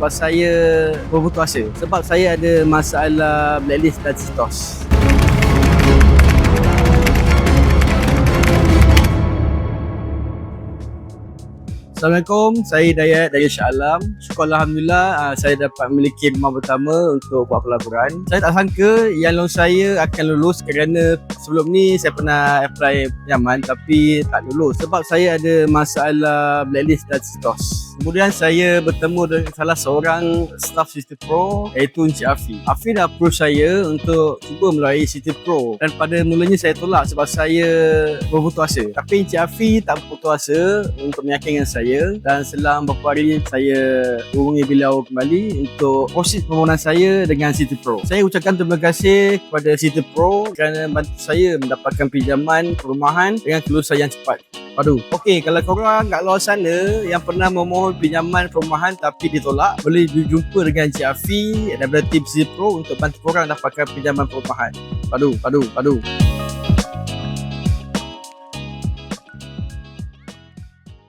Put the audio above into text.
sebab saya berputus asa. Sebab saya ada masalah blacklist dan sitos. Assalamualaikum, saya Dayat dari Shah Alam. Syukur Alhamdulillah uh, saya dapat memiliki rumah pertama untuk buat pelaburan. Saya tak sangka yang loan saya akan lulus kerana sebelum ni saya pernah apply pinjaman tapi tak lulus sebab saya ada masalah blacklist dan sitos. Kemudian saya bertemu dengan salah seorang staff City Pro iaitu Encik Afi. Afi dah approach saya untuk cuba melalui City Pro dan pada mulanya saya tolak sebab saya berputus asa. Tapi Encik Afi tak berputus asa untuk meyakinkan saya dan selang beberapa hari saya hubungi beliau kembali untuk proses permohonan saya dengan City Pro. Saya ucapkan terima kasih kepada City Pro kerana bantu saya mendapatkan pinjaman perumahan dengan kelulusan yang cepat. Aduh, okey kalau korang kat luar sana yang pernah memohon pinjaman perumahan tapi ditolak, boleh berjumpa dengan Encik Afi daripada tim City Pro untuk bantu korang dapatkan pinjaman perumahan. Padu, padu, padu.